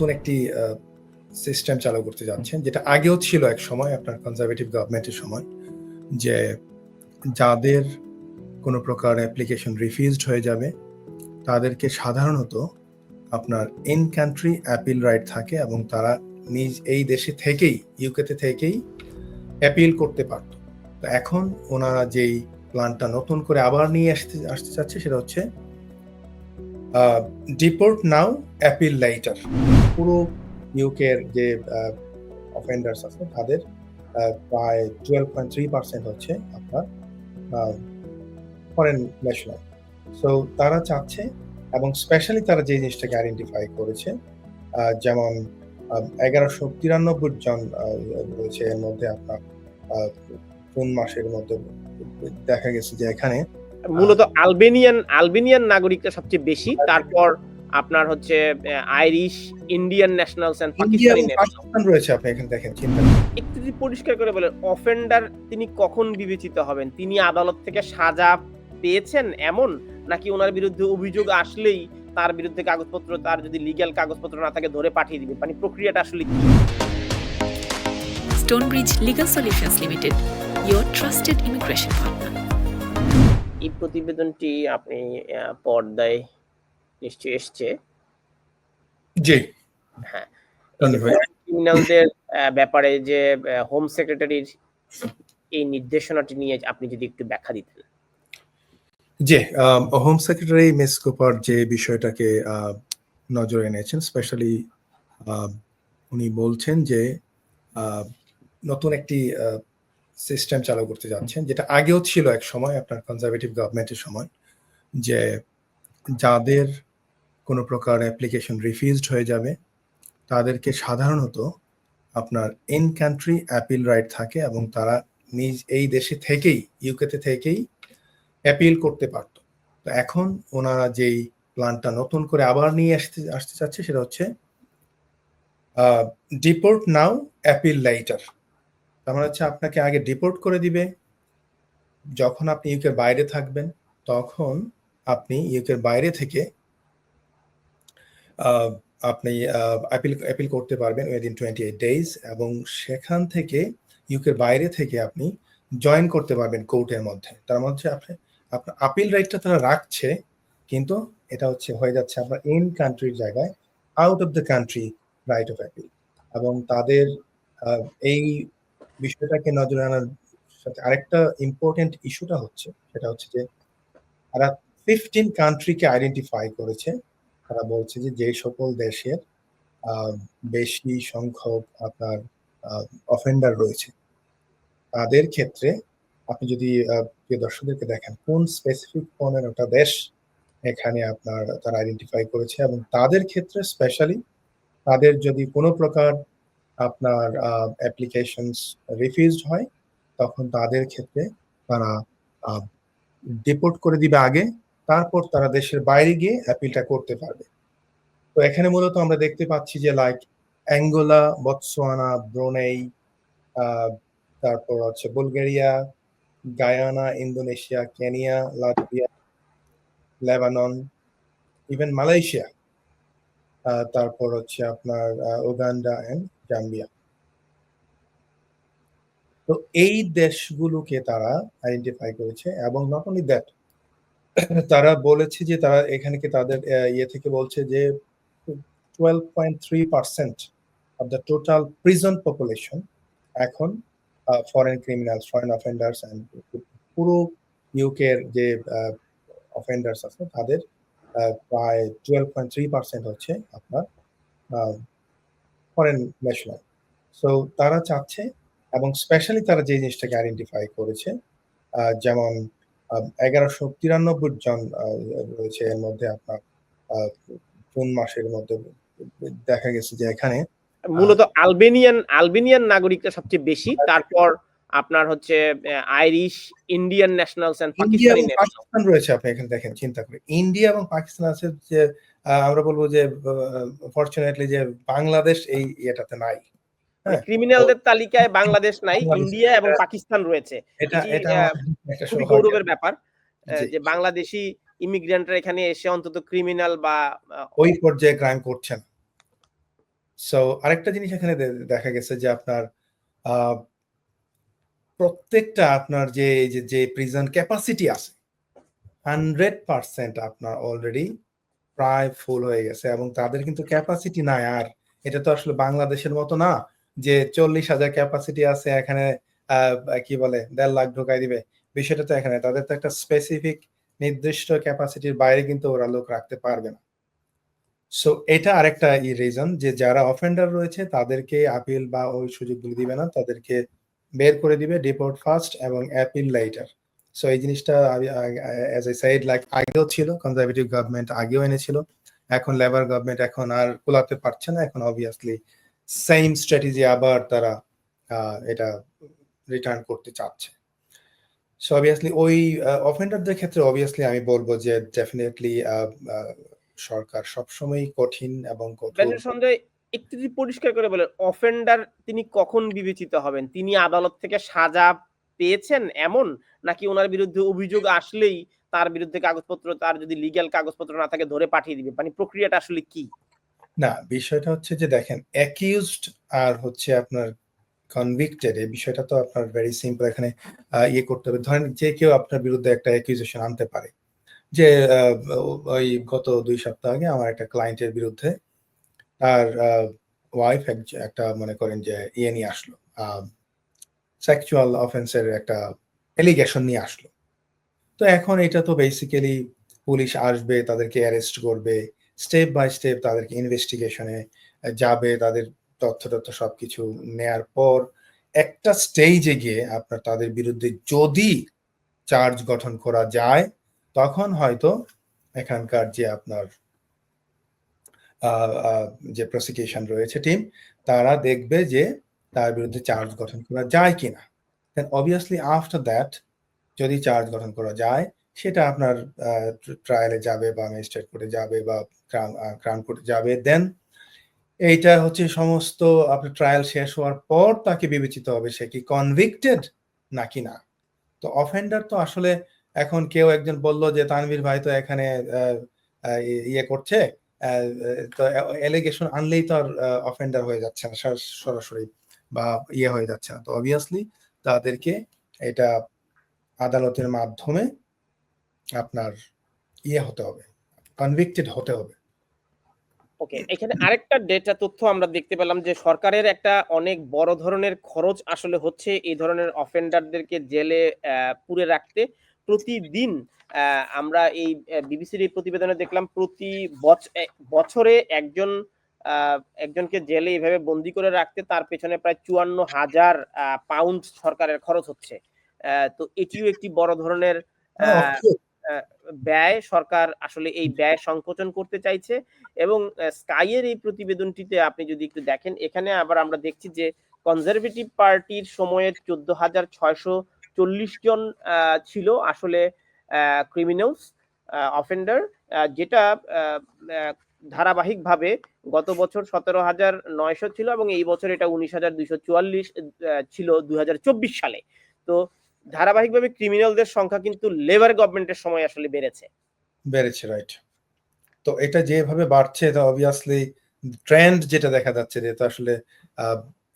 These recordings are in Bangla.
নতুন একটি সিস্টেম চালু করতে যাচ্ছেন, যেটা আগেও ছিল এক সময় আপনার কনজারভেটিভ গভর্নমেন্টের সময়, যে যাদের কোনো প্রকার অ্যাপ্লিকেশন রিফিউজড হয়ে যাবে, তাদেরকে সাধারণত আপনার ইন কান্ট্রি অ্যাপিল রাইট থাকে এবং তারা নিজ, এই দেশে থেকেই ইউকেতে থেকেই অ্যাপিল করতে পারত। তো এখন ওনারা যেই প্ল্যানটা নতুন করে আবার নিয়ে আসতে আসতে চাচ্ছে, সেটা হচ্ছে ডিপোর্ট নাও অ্যাপিল লাইটার পুরো ইউকের যে অফেন্ডার্স আছে তাদের প্রায় টুয়েলভ পয়েন্ট থ্রি পার্সেন্ট হচ্ছে আপনার ফরেন ন্যাশনাল সো তারা চাচ্ছে এবং স্পেশালি তারা যে জিনিসটাকে আইডেন্টিফাই করেছে যেমন এগারোশো তিরানব্বই জন রয়েছে এর মধ্যে আপনার কোন মাসের মধ্যে দেখা গেছে যে এখানে মূলত আলবেনিয়ান আলবেনিয়ান নাগরিকরা সবচেয়ে বেশি তারপর আপনার হচ্ছে Irish Indian nationals and Pakistani Pakistan রয়েছে আপনি এখানে দেখেন চিন্তা একটু যদি পরিষ্কার করে বলেন অফেন্ডার তিনি কখন বিবেচিত হবেন? তিনি আদালত থেকে সাজা পেয়েছেন এমন? নাকি ওনার বিরুদ্ধে অভিযোগ আসলেই তার বিরুদ্ধে কাগজপত্র তার যদি লিগ্যাল কাগজপত্র না থাকে ধরে পাঠিয়ে দিবে? মানে প্রক্রিয়াটা আসলে কি? Stonebridge Legal Solutions Limited, your trusted immigration partner. এই প্রতিবেদনটি আপনি আহ, পর্দায় নিশ্চয়ই এসছে। জি। হ্যাঁ। ক্রিমিনালদের ব্যাপারে যে হোম সেক্রেটারির এই নির্দেশনাটি নিয়ে আপনি যদি একটু ব্যাখ্যা দিতেন। জি হোম সেক্রেটারি মিস কুপার যে বিষয়টাকে নজরে এনেছেন স্পেশালি উনি বলছেন যে নতুন একটি সিস্টেম চালু করতে যাচ্ছেন যেটা আগেও ছিল এক সময় আপনার কনজারভেটিভ গভর্নমেন্টের সময় যে যাদের কোনো প্রকার অ্যাপ্লিকেশন রিফিউজড হয়ে যাবে, তাদেরকে সাধারণত আপনার ইন কান্ট্রি অ্যাপিল রাইট থাকে এবং তারা নিজ, এই দেশে থেকেই ইউকেতে থেকেই অ্যাপিল করতে পারত। তো এখন ওনারা যেই প্ল্যানটা নতুন করে আবার নিয়ে আসতে আসতে চাচ্ছে সেটা হচ্ছে ডিপোর্ট নাও অ্যাপিল লাইটার তার মানে হচ্ছে আপনাকে আগে ডিপোর্ট করে দিবে। যখন আপনি ইউকের বাইরে থাকবেন, তখন আপনি ইউকের বাইরে থেকে আপনি অ্যাপিল অ্যাপিল করতে পারবেন উইদিন টোয়েন্টি এইট ডেজ এবং সেখান থেকে ইউকের বাইরে থেকে আপনি জয়েন করতে পারবেন কোর্টের মধ্যে। তার মধ্যে আপনি, আপনার আপিল রাইটটা তারা রাখছে, কিন্তু এটা হচ্ছে হয়ে যাচ্ছে আপনার ইন কান্ট্রির জায়গায় out of the country right of appeal এবং তাদের এই বিষয়টাকে নজরে আনার সাথে আরেকটা ইম্পর্টেন্ট ইস্যুটা হচ্ছে, সেটা হচ্ছে যে তারা ফিফটিন কান্ট্রিকে আইডেন্টিফাই করেছে তারা বলছে যে যে সকল দেশের বেশি সংখ্যক আপনার অফেন্ডার রয়েছে, তাদের ক্ষেত্রে আপনি যদি প্রিয় দর্শকদেরকে দেখেন, কোন স্পেসিফিক পনেরোটা দেশ এখানে আপনার তারা আইডেন্টিফাই করেছে এবং তাদের ক্ষেত্রে স্পেশালি তাদের যদি কোনো প্রকার আপনার অ্যাপ্লিকেশনস রিফিউজড হয়, তখন তাদের ক্ষেত্রে তারা ডিপোর্ট করে দিবে আগে তারপর তারা দেশের বাইরে গিয়ে অ্যাপিলটা করতে পারবে। তো এখানে মূলত আমরা দেখতে পাচ্ছি যে লাইক অ্যাঙ্গোলা বতসোয়ানা ব্রোনেই তারপর হচ্ছে Bulgaria Guyana Indonesia Kenya Latvia Lebanon even Malaysia তারপর হচ্ছে আপনার উগান্ডা এন্ড জাম্বিয়া তো এই দেশগুলোকে তারা আইডেন্টিফাই করেছে এবং নট অনলি দ্যাট তারা বলেছে যে তারা এখানে কি তাদের ইয়ে থেকে বলছে যে twelve point three percent of the total prison population এখন foreign criminals foreign offenders and পুরো ইউকের যে অফেন্ডার্স আছে, তাদের প্রায় টুয়েলভ পয়েন্ট থ্রি পার্সেন্ট হচ্ছে আপনার ফরেন ন্যাশনাল সো তারা চাচ্ছে এবং স্পেশালি তারা যে জিনিসটাকে আইডেন্টিফাই করেছে যেমন এগারোশো তিরানব্বই জন রয়েছে এর মধ্যে আপনার জুন মাসের মধ্যে দেখা গেছে যে এখানে মূলত আলবেনিয়ান আলবেনিয়ান নাগরিকরা সবচেয়ে বেশি তারপর আপনার হচ্ছে Irish Indian nationals and Pakistani national Pakistan রয়েছে আপনি এখানে দেখেন চিন্তা করে। ইন্ডিয়া এবং পাকিস্তান আছে যে আহ, আমরা বলব যে ফরচুনেটলি যে বাংলাদেশ এই ইয়েটাতে নাই। ক্রিমিনালদের তালিকায় বাংলাদেশ নাই ইন্ডিয়া এবং পাকিস্তান রয়েছে। খুবই গৌরবের ব্যাপার যে বাংলাদেশি ইমিগ্রেন্টরা এখানে এসে অন্তত ক্রিমিনাল বা ওই পর্যায়ে ক্রাইম করছেন। সো আরেকটা জিনিস এখানে দেখা গেছে যে আপনার প্রত্যেকটা আপনার যে যে- যে প্রিজন ক্যাপাসিটি আছে হান্ড্রেড পার্সেন্ট আপনার অলরেডি প্রায় ফুল হয়ে গেছে এবং তাদের কিন্তু ক্যাপাসিটি নাই। আর এটা তো আসলে বাংলাদেশের মতো না যে চল্লিশ হাজার ক্যাপাসিটি আছে, এখানে কি বলে, দেড় লাখ ঢোকাই দিবে। বিষয়টা তো এখানে, তাদের তো একটা স্পেসিফিক নির্দিষ্ট ক্যাপাসিটির বাইরে কিন্তু ওরা লোক রাখতে পারবে না। সো এটা আরেকটা ই রিজন যে যারা অফেন্ডার রয়েছে, তাদেরকে আপিল বা ওই সুযোগগুলো দিবে না, তাদেরকে বের করে দিবে ডিপোর্ট ফার্স্ট এবং অ্যাপিল লাইটার সো এই জিনিসটা অ্যাজ আই সাইড লাইক আগেও ছিল কনজারভেটিভ গভর্নমেন্ট আগেও এনেছিল। এখন লেবার গভর্নমেন্ট এখন আর কুলাতে পারছে না, এখন অবভিয়াসলি সেম স্ট্র্যাটেজি আবার তারা এটা রিটার্ন করতে চাচ্ছে। সো অবভিয়াসলি ওই অফেন্ডারদের ক্ষেত্রে অবভিয়াসলি আমি বলব যে ডেফিনেটলি সরকার সবসময় কঠিন এবং ব্যানের একটু যদি পরিষ্কার করে বলেন অফেন্ডার তিনি কখন বিবেচিত হবেন? তিনি আদালত থেকে সাজা পেয়েছেন এমন? নাকি ওনার বিরুদ্ধে অভিযোগ আসলেই তার বিরুদ্ধে কাগজপত্র, তার যদি লিগ্যাল কাগজপত্র না থাকে ধরে পাঠিয়ে দিবে? মানে প্রক্রিয়াটা আসলে কি? না, বিষয়টা হচ্ছে যে দেখেন অ্যাকিউজড আর হচ্ছে আপনার কনভিক্টেড এই বিষয়টা তো আপনার ভেরি সিম্পল এখানে ইয়ে করতে হবে। ধরেন যে কেউ আপনার বিরুদ্ধে একটা অ্যাকিউজেশন আনতে পারে যে ওই গত দুই সপ্তাহ আগে আমার একটা ক্লায়েন্টের বিরুদ্ধে তার ওয়াইফ একটা মনে করেন যে ইয়ে নিয়ে আসলো সেক্সুয়াল অফেন্সের একটা এলিগেশন নিয়ে আসলো। তো এখন এটা তো বেসিক্যালি পুলিশ আসবে, তাদেরকে অ্যারেস্ট করবে স্টেপ বাই স্টেপ তাদেরকে ইনভেস্টিগেশনে যাবে, তাদের তথ্য তথ্য সবকিছু নেয়ার পর একটা স্টেজে গিয়ে আপনার তাদের বিরুদ্ধে যদি চার্জ গঠন করা যায়, তখন হয়তো এখানকার যে আপনার যে প্রসিকিউশন রয়েছে টিম তারা দেখবে যে তার বিরুদ্ধে চার্জ গঠন করা যায় কিনা। দেন অবভিয়াসলি আফটার দ্যাট যদি চার্জ গঠন করা যায় সেটা আপনার ট্রায়ালে যাবে বা ম্যাজিস্ট্রেট কোর্টে যাবে বা ক্রাউন কোর্টে যাবে দেন এইটা হচ্ছে সমস্ত আপনার ট্রায়াল শেষ হওয়ার পর তাকে বিবেচিত হবে সে কি কনভিক্টেড নাকি না। তো অফেন্ডার তো আসলে এখন কেউ একজন বলল যে, তানভীর ভাই তো এখানে ইয়ে করছে তো এলিগেশন আনলেই তো আর অফেন্ডার হয়ে যাচ্ছে না সর- সরাসরি বা ইয়ে হয়ে যাচ্ছে না। তো অবভিয়াসলি তাদেরকে এটা আদালতের মাধ্যমে আপনার ইয়ে হতে হবে কনভিক্টেড হতে হবে। ওকে এখানে আরেকটা ডেটা তথ্য আমরা দেখতে পেলাম যে সরকারের একটা অনেক বড় ধরনের খরচ আসলে হচ্ছে এই ধরনের অফেন্ডারদেরকে জেলে পুরে রাখতে। প্রতিদিন আমরা এই বিবিসির এই প্রতিবেদনে দেখলাম প্রতি বছ- বছরে একজন একজনকে জেলে এইভাবে বন্দি করে রাখতে তার পেছনে প্রায় চুয়ান্ন হাজার পাউন্ড সরকারের খরচ হচ্ছে। আহ, তো এটিও একটি বড় ধরনের আহ, ব্যয় সরকার আসলে এই ব্যয় সংকোচন করতে চাইছে এবং স্কাইয়ের এই প্রতিবেদনটিতে আপনি যদি একটু দেখেন, এখানে আবার আমরা দেখছি যে কনজারভেটিভ পার্টির সময়ে চোদ্দ হাজার ছয়শো চল্লিশ জন ছিল আসলে ক্রিমিনালস অফেন্ডার যেটা ধারাবাহিকভাবে গত বছর সতেরো হাজার নয়শো ছিল এবং এই বছর এটা উনিশ হাজার দুইশো চুয়াল্লিশ ছিল দুই হাজার চব্বিশ সালে। তো ধারাবাহিকভাবে ক্রিমিনালদের সংখ্যা কিন্তু লেবার গভর্নমেন্টের সময় আসলে বেড়েছে। বেড়েছে রাইট তো এটা যেভাবে বাড়ছে, এটা অবভিয়াসলি ট্রেন্ড যেটা দেখা যাচ্ছে যে এটা আসলে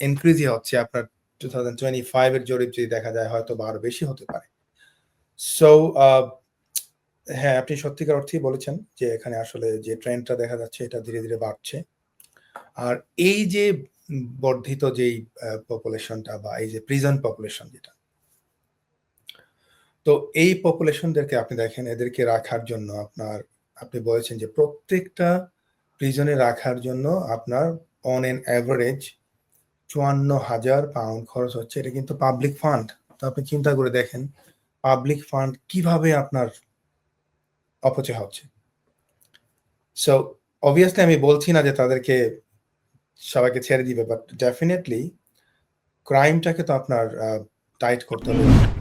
ইনক্রিজই হচ্ছে। আপনার টু থাউজেন্ড টোয়েন্টি ফাইভ এর জরিপ যদি দেখা যায়, হয়তো আরও বেশি হতে পারে। সো হ্যাঁ আপনি সত্যিকার অর্থেই বলেছেন যে এখানে আসলে যে ট্রেন্ডটা দেখা যাচ্ছে, এটা ধীরে ধীরে বাড়ছে। আর এই যে বর্ধিত যেই পপুলেশনটা বা এই যে প্রিজন পপুলেশন যেটা তো এই পপুলেশনদেরকে আপনি দেখেন, এদেরকে রাখার জন্য আপনার, আপনি বলেছেন যে প্রত্যেকটা প্রিজনে রাখার জন্য আপনার অন এন অ্যাভারেজ চুয়ান্ন হাজার পাউন্ড খরচ হচ্ছে। এটা কিন্তু পাবলিক ফান্ড তো আপনি চিন্তা করে দেখেন পাবলিক ফান্ড কীভাবে আপনার অপচয় হচ্ছে। সো অবভিয়াসলি আমি বলছি না যে তাদেরকে সবাইকে ছেড়ে দিবে বাট ডেফিনেটলি ক্রাইমটাকে তো আপনার টাইট করতে হবে।